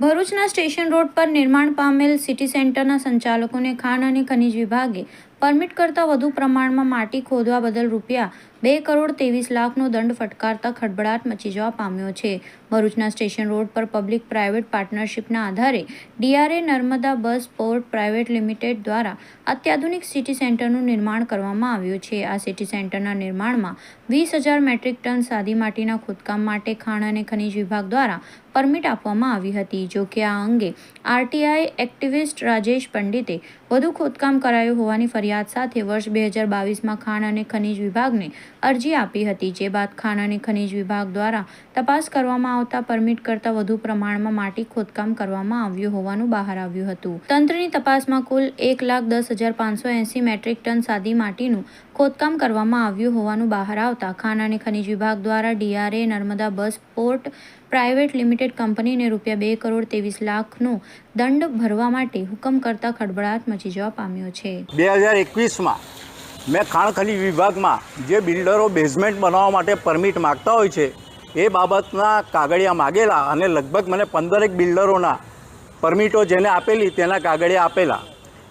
ભરૂચના station road પર નિર્માણ પામેલ સિટી સેન્ટરના સંચાલકોને ખાણ અને ખનિજ વિભાગે પરમિટ કરતાં વધુ પ્રમાણમાં માટી ખોદવા બદલ રૂપિયા બે કરોડ ત્રેવીસ લાખનો દંડ ફટકારતા ખળભળાટ મચી જવા પામ્યો છે. ભરૂચના સ્ટેશન રોડ પર પબ્લિક પ્રાઇવેટ પાર્ટનરશિપના આધારે DRA Narmada bus port private limited દ્વારા અત્યાધુનિક સિટી સેન્ટરનું નિર્માણ કરવામાં આવ્યું છે. આ સિટી સેન્ટરના નિર્માણમાં વીસ હજાર મેટ્રિક ટન સાદી માટીના ખોદકામ માટે ખાણ અને ખનિજ વિભાગ દ્વારા પરમિટ આપવામાં આવી હતી. જોકે આ અંગે આરટીઆઈ એક્ટિવિસ્ટ રાજેશ પંડિતે વધુ ખોદકામ કરાયું હોવાની ફરિયાદ સાથે વર્ષ બે હજાર બાવીસમાં ખાણ અને ખનિજ વિભાગને અરજી આપી હતી, જે બાદ ખાણ અને ખનિજ વિભાગ દ્વારા તપાસ કરવામાં આવતા પરમિટ કરતાં વધુ પ્રમાણમાં માટી ખોદકામ કરવામાં આવ્યું હોવાનું બહાર આવ્યું હતું. તંત્રની તપાસમાં કુલ એક લાખ દસ હજાર પાંચસો એંસી મેટ્રિક ટન સાદી માટીનું ખોદકામ કરવામાં આવ્યું હોવાનું બહાર આવતા ખાણ અને ખનિજ વિભાગ દ્વારા DRA Narmada bus port private limited કંપનીને રૂપિયા બે કરોડ ત્રેવીસ લાખનો દંડ ભરવા માટે હુકમ કરતા ખળભળાટ મચી જવા પામ્યો છે. બે હજાર એકવીસમાં મેં ખાણ ખનિજ વિભાગમાં જે બિલ્ડરો બેઝમેન્ટ બનાવવા માટે પરમિટ માગતા હોય છે, એ બાબતના કાગળિયા માગેલા અને લગભગ મને પંદરેક બિલ્ડરોના પરમિટો જેને આપેલી તેના કાગળિયા આપેલા.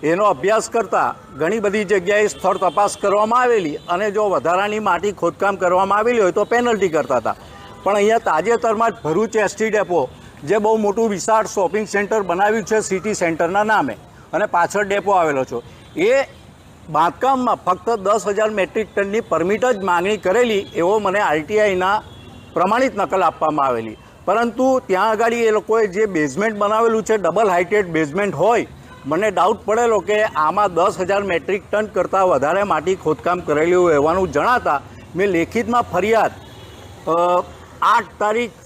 એનો અભ્યાસ કરતાં ઘણી બધી જગ્યાએ સ્થળ તપાસ કરવામાં આવેલી અને જો વધારાની માટી ખોદકામ કરવામાં આવેલી હોય તો પેનલ્ટી કરતા હતા. પણ અહીંયા તાજેતરમાં જ ભરૂચ એસટી ડેપો જે બહુ મોટું વિશાળ શોપિંગ સેન્ટર બનાવ્યું છે સિટી સેન્ટરના નામે, અને પાછળ ડેપો આવેલો છે. એ બાંધકામમાં ફક્ત દસ હજાર મેટ્રિક ટનની પરમિટ જ માંગણી કરેલી એવો મને આરટીઆઈના પ્રમાણિત નકલ આપવામાં આવેલી. પરંતુ ત્યાં આગળ એ લોકોએ જે બેઝમેન્ટ બનાવેલું છે ડબલ હાઇટેડ બેઝમેન્ટ હોય મને ડાઉટ પડેલો કે આમાં દસ હજાર મેટ્રિક ટન કરતાં વધારે માટી ખોદકામ કરેલું હોવાનું જણાતા મેં લેખિતમાં ફરિયાદ આઠ તારીખ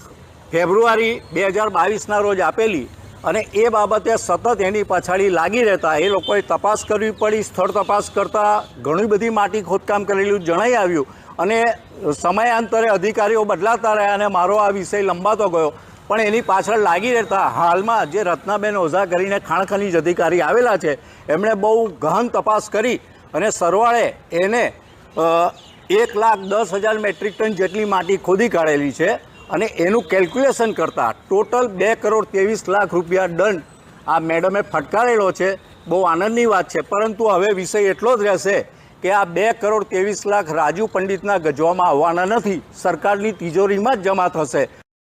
ફેબ્રુઆરી બે હજાર બાવીસના રોજ આપેલી અને એ બાબતે સતત એની પછાડી લાગી રહેતા એ લોકોએ તપાસ કરવી પડી, સ્થળ તપાસ કરતાં ઘણી બધી માટી ખોદકામ કરેલું જણાઈ આવ્યું અને સમયાંતરે અધિકારીઓ બદલાતા રહ્યા અને મારો આ વિષય લંબાતો ગયો. પણ એની પાછળ લાગી રહેતા હાલમાં જે રત્નાબેન ઓઝા કરીને ખાણ ખનીજ અધિકારી આવેલા છે, એમણે બહુ ગહન તપાસ કરી અને સરવાળે એને એક લાખ દસ હજાર મેટ્રિક ટન જેટલી માટી ખોદી કાઢેલી છે અને એનું કેલ્ક્યુલેશન કરતાં ટોટલ બે કરોડ ત્રેવીસ લાખ રૂપિયા દંડ આ મેડમે ફટકારેલો છે. બહુ આનંદની વાત છે. પરંતુ હવે વિષય એટલો જ રહેશે કે આ બે કરોડ ત્રેવીસ લાખ રાજુ પંડિતના ગજવામાં આવવાના નથી. સરકારની તિજોરીમાં જ જમા થશે.